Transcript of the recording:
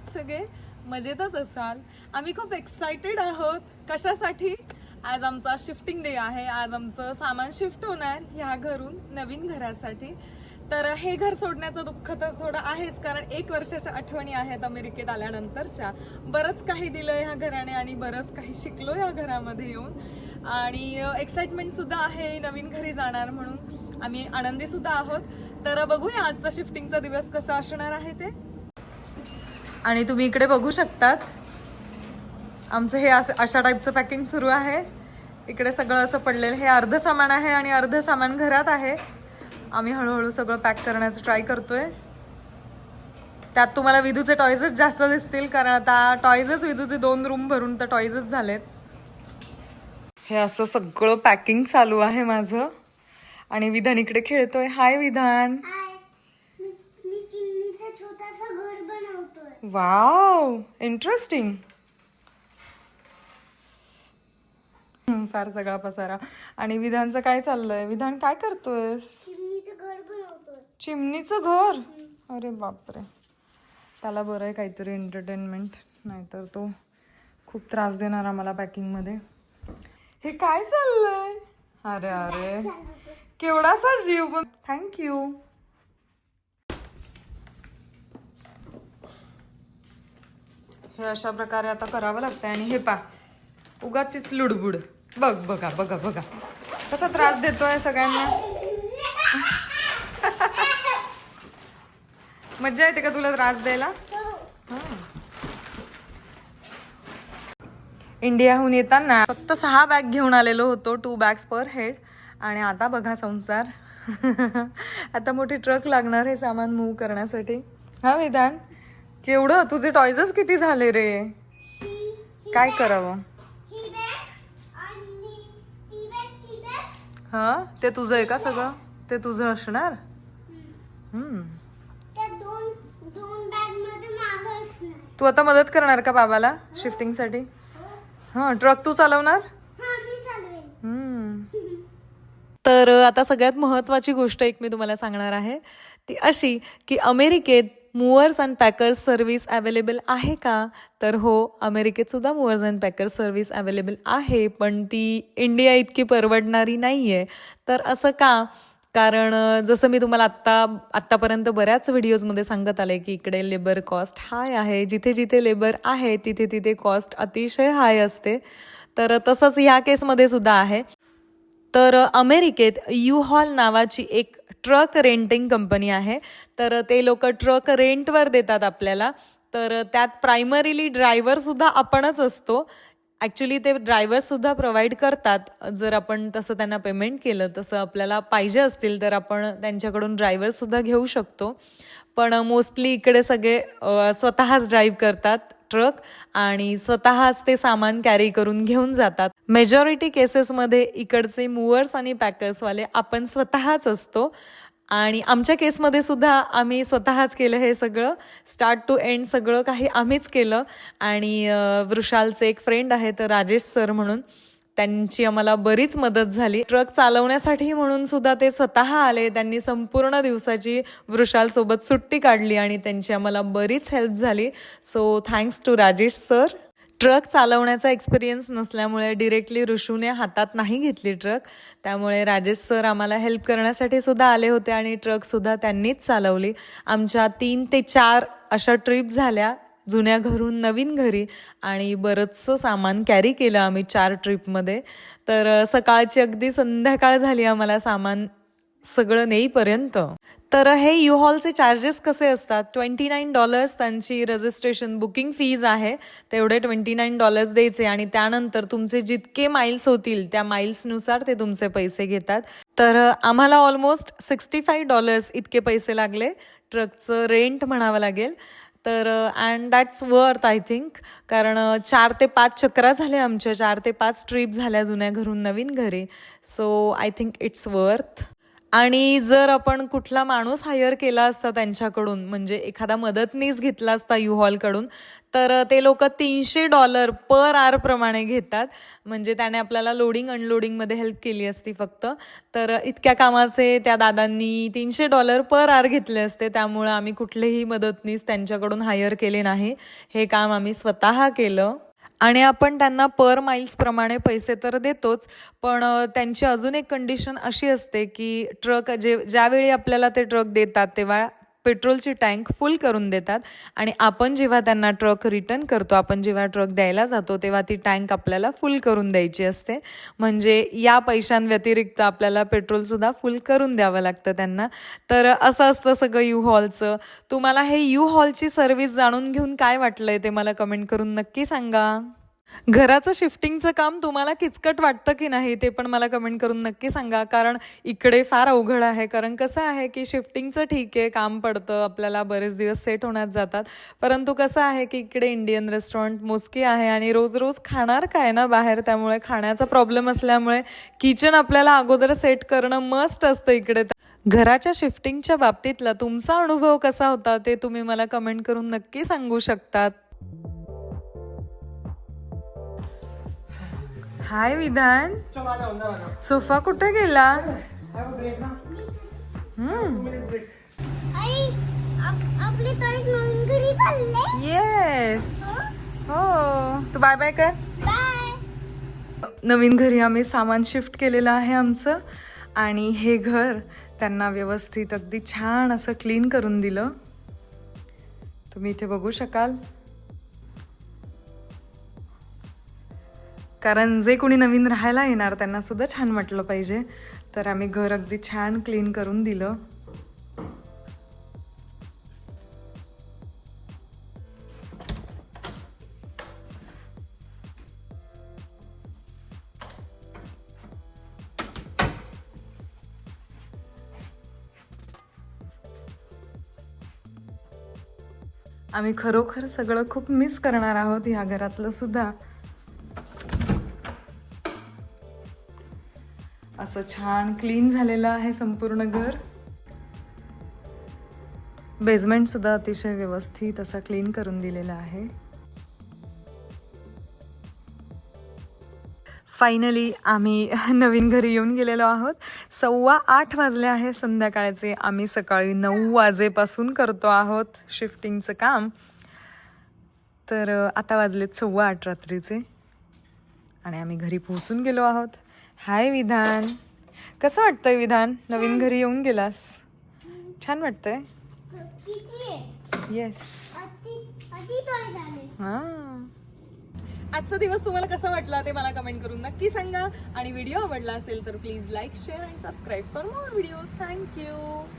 आहात सगळे. मजेतच असाल. आम्ही खूप एक्सायटेड आहोत कशासाठी? आज आमचा शिफ्टिंग डे आहे. आज आमचं सामान शिफ्ट होणार ह्या घरून नवीन घरासाठी. तर हे घर सोडण्याचं दुःख तर थोडं आहेच कारण एक वर्षाच्या आठवणी आहेत अमेरिकेत आल्यानंतरच्या. बरंच काही दिलं ह्या घराने आणि बरंच काही शिकलो या घरामध्ये येऊन. आणि एक्साइटमेंटसुद्धा आहे नवीन घरी जाणार म्हणून. आम्ही आनंदीसुद्धा आहोत. तर बघूया आजचा शिफ्टिंगचा दिवस कसा असणार आहे ते. आणि तुम्ही इकडे बघू शकतात. आमचं हे असं अशा टाईपचं पॅकिंग सुरू आहे. इकडे सगळं असं पडलेलं हे अर्ध सामान आहे आणि अर्ध सामान घरात आहे. आम्ही हळूहळू सगळं पॅक करण्याचं ट्राय करतोय. त्यात तुम्हाला विधूचे टॉयजच जास्त दिसतील कारण आता टॉयजच विधूचे दोन रूम भरून तर टॉयजच झालेत. हे असं सगळं पॅकिंग चालू आहे माझं. आणि विधान इकडे खेळतोय. हाय विधान. मी चिमणीचा छोटासा घर बनवतोय. वाव इंटरेस्टिंग फार सगळा पसारा. आणि विधानचं काय चाललंय? विधान काय करतोयस? चिमणीचं घर बनवतोय. चिमणीचं घर? अरे बापरे. त्याला बरं आहे काहीतरी एंटरटेनमेंट नाहीतर तो खूप त्रास देणार आम्हाला पॅकिंगमध्ये हे काय चाललंय? अरे अरे. केवढासा जीव पण थँक्यू हे अशा प्रकारे आता करावं लागतंय. आणि हे पा उगाचीच लुडबुड. बघ बघा बघा बघा. कसा त्रास देतोय सगळ्यांना. मज्जा येते का तुला त्रास द्यायला? इंडियाहून येताना फक्त सहा बॅग घेऊन आलेलो होतो टू बॅग्स पर हेड आणि आता बघा संसार. आता मोठी ट्रक लागणार हे सामान मूव्ह करण्यासाठी. हा वेदांत? केवढं? तुझे टॉयजच किती झाले रे? काय करावं? हा? ते तुझं आहे का सगळं? ते तुझं असणार? तू आता मदत करणार का बाबाला शिफ्टिंगसाठी हां ट्रक तू चालवणार? तर आता सगळ्यात महत्त्वाची गोष्ट एक मी तुम्हाला सांगणार आहे. ती अशी की अमेरिकेत movers and packers service available आहे का? तर हो अमेरिकेतसुद्धा movers movers and packers service available आहे पण ती इंडिया इतकी परवडणारी नाही आहे तर असं का? कारण जसं मी तुम्हाला आत्ता आत्तापर्यंत बऱ्याच व्हिडिओजमध्ये सांगत आले की इकडे लेबर कॉस्ट हाय आहे. जिथे जिथे लेबर आहे तिथे तिथे कॉस्ट अतिशय हाय असते. तर तसंच ह्या केसमध्ये सुद्धा आहे. तर अमेरिकेत यू हॉल नावाची एक ट्रक रेंटिंग कंपनी आहे. तर ते लोक ट्रक रेंटवर देतात आपल्याला. तर त्यात प्रायमरीली ड्रायव्हरसुद्धा आपणच असतो. ॲक्च्युली ते ड्रायव्हरसुद्धा प्रोव्हाइड करतात. जर आपण तसं त्यांना पेमेंट केलं तसं आपल्याला पाहिजे असतील तर आपण त्यांच्याकडून ड्रायव्हरसुद्धा घेऊ शकतो. पण मोस्टली इकडे सगळे स्वतःच ड्राईव्ह करतात. ट्रक आणि स्वतःच ते सामान कॅरी करून घेऊन जातात. मेजॉरिटी केसेसमध्ये इकडचे मुवर्स आणि पॅकर्सवाले आपण स्वतःच असतो. आणि आमच्या केसमध्ये सुद्धा आम्ही स्वतःच केलं हे सगळं. स्टार्ट टू एंड सगळं काही आम्हीच केलं. आणि वृषालचे एक फ्रेंड आहेत राजेश सर म्हणून. त्यांची आम्हाला बरीच मदत झाली. ट्रक चालवण्यासाठी म्हणून सुद्धा ते स्वतः आले. त्यांनी संपूर्ण दिवसाची वृषालसोबत सुट्टी काढली आणि त्यांची आम्हाला बरीच हेल्प झाली. So thanks to Rajesh sir truck चालवण्याचा एक्सपिरियन्स नसल्यामुळे डिरेक्टली ऋषूने हातात नाही घेतली ट्रक. त्यामुळे राजेश सर आम्हाला हेल्प करण्यासाठी सुद्धा आले होते आणि ट्रकसुद्धा त्यांनीच चालवली. आमच्या तीन ते चार अशा ट्रिप झाल्या. जुन्या घरून नवीन घरी आणि बरंचसं सामान कॅरी केलं आम्ही चार ट्रिपमध्ये तर सकाळची अगदी संध्याकाळ झाली आम्हाला सामान सगळं नेईपर्यंत. तर हे यू हॉलचे चार्जेस कसे असतात? ट्वेंटी नाईन डॉलर्स त्यांची रजिस्ट्रेशन बुकिंग फीज आहे. तेवढे ट्वेंटी नाईन डॉलर्स द्यायचे आणि त्यानंतर तुमचे जितके माइल्स होतील त्या माइल्सनुसार ते तुमचे पैसे घेतात. तर आम्हाला ऑलमोस्ट सिक्स्टी फाईव्ह डॉलर्स इतके पैसे लागले. ट्रकचं रेंट म्हणावं लागेल. तर and that's worth I think कारण चार ते पाच चक्रा झाल्या आमच्या चार ते पाच ट्रिप झाल्या जुन्या घरून नवीन घरी. So I think it's worth आणि जर आपण कुठला माणूस हायर केला असता त्यांच्याकडून म्हणजे एखादा मदतनीस घेतला असता यू हॉलकडून तर ते लोक तीनशे डॉलर पर आर प्रमाणे घेतात. म्हणजे त्याने आपल्याला लोडिंग अनलोडिंगमध्ये हेल्प केली असती फक्त. तर इतक्या कामाचे त्या दादांनी तीनशे डॉलर पर आर घेतले असते. त्यामुळं आम्ही कुठलेही मदतनीस त्यांच्याकडून हायर केले नाही. हे काम आम्ही स्वतः केलं. आणि आपण त्यांना पर माइल्सप्रमाणे पैसे तर देतोच पण त्यांची अजून एक कंडिशन अशी असते की ट्रक जे ज्यावेळी आपल्याला ते ट्रक देतात तेव्हा पेट्रोलची टँक फुल करून देतात आणि आपण जेव्हा त्यांना ट्रक रिटर्न करतो आपण जेव्हा ट्रक द्यायला जातो तेव्हा ती टँक आपल्याला फुल करून द्यायची असते. म्हणजे या पैशांव्यतिरिक्त आपल्याला पेट्रोलसुद्धा फुल करून द्यावं लागतं त्यांना. तर असं असतं सगळं यू हॉलचं तुम्हाला हे यू हॉलची सर्व्हिस जाणून घेऊन काय वाटलंय ते मला कमेंट करून नक्की सांगा. घराचं शिफ्टिंगचं काम तुम्हाला किचकट वाटतं की नाही ते पण मला कमेंट करून नक्की सांगा. कारण इकडे फार अवघड आहे. कारण कसं आहे की शिफ्टिंगचं ठीक आहे. काम पडतं. आपल्याला बरेच दिवस सेट होण्यात जातात. परंतु कसं आहे की इकडे इंडियन रेस्टॉरंट मोजकी आहे आणि रोज रोज खाणार काय ना बाहेर? त्यामुळे खाण्याचा प्रॉब्लेम असल्यामुळे किचन आपल्याला अगोदर सेट करणं मस्ट असतं इकडे. घराच्या शिफ्टिंगच्या बाबतीतला तुमचा अनुभव कसा होता ते तुम्ही मला कमेंट करून नक्की सांगू शकतात. हाय विधान सोफा कुठे गेला? Hmm. येस हो oh. तू बाय बाय कर. नवीन घरी आम्ही सामान शिफ्ट केलेलं आहे आमचं. आणि हे घर त्यांना व्यवस्थित अगदी छान असं क्लीन करून दिलं. तुम्ही इथे बघू शकाल. कारण जे कोणी नवीन राहायला येणार त्यांना सुद्धा छान वाटलं पाहिजे. तर आम्ही घर अगदी छान क्लीन करून दिलं. आम्ही खरोखर सगळं खूप मिस करणार आहोत ह्या घरातलं सुद्धा. असं छान क्लीन झालेलं आहे संपूर्ण घर. बेसमेंट सुद्धा अतिशय व्यवस्थित असा क्लीन करून दिलेला आहे. फायनली आम्ही नवीन घरी येऊन गेलेलो आहोत. सव्वा आठ वाजले आहे. संध्याकाळचे आम्ही सकाळी नऊ वाजेपासून करतो आहोत शिफ्टिंगचं काम. तर आता वाजलेत सव्वा आठ रात्रीचे. आणि आम्ही घरी पोहोचून गेलो आहोत. हाय विधान. कसं वाटतंय विधान? नवीन घरी येऊन गेलास. छान वाटतंय. आहे येस हां. आजचा दिवस तुम्हाला कसा वाटला ते मला कमेंट करून नक्की सांगा. आणि व्हिडिओ आवडला असेल तर प्लीज लाईक शेअर आणि subscribe for more video thank you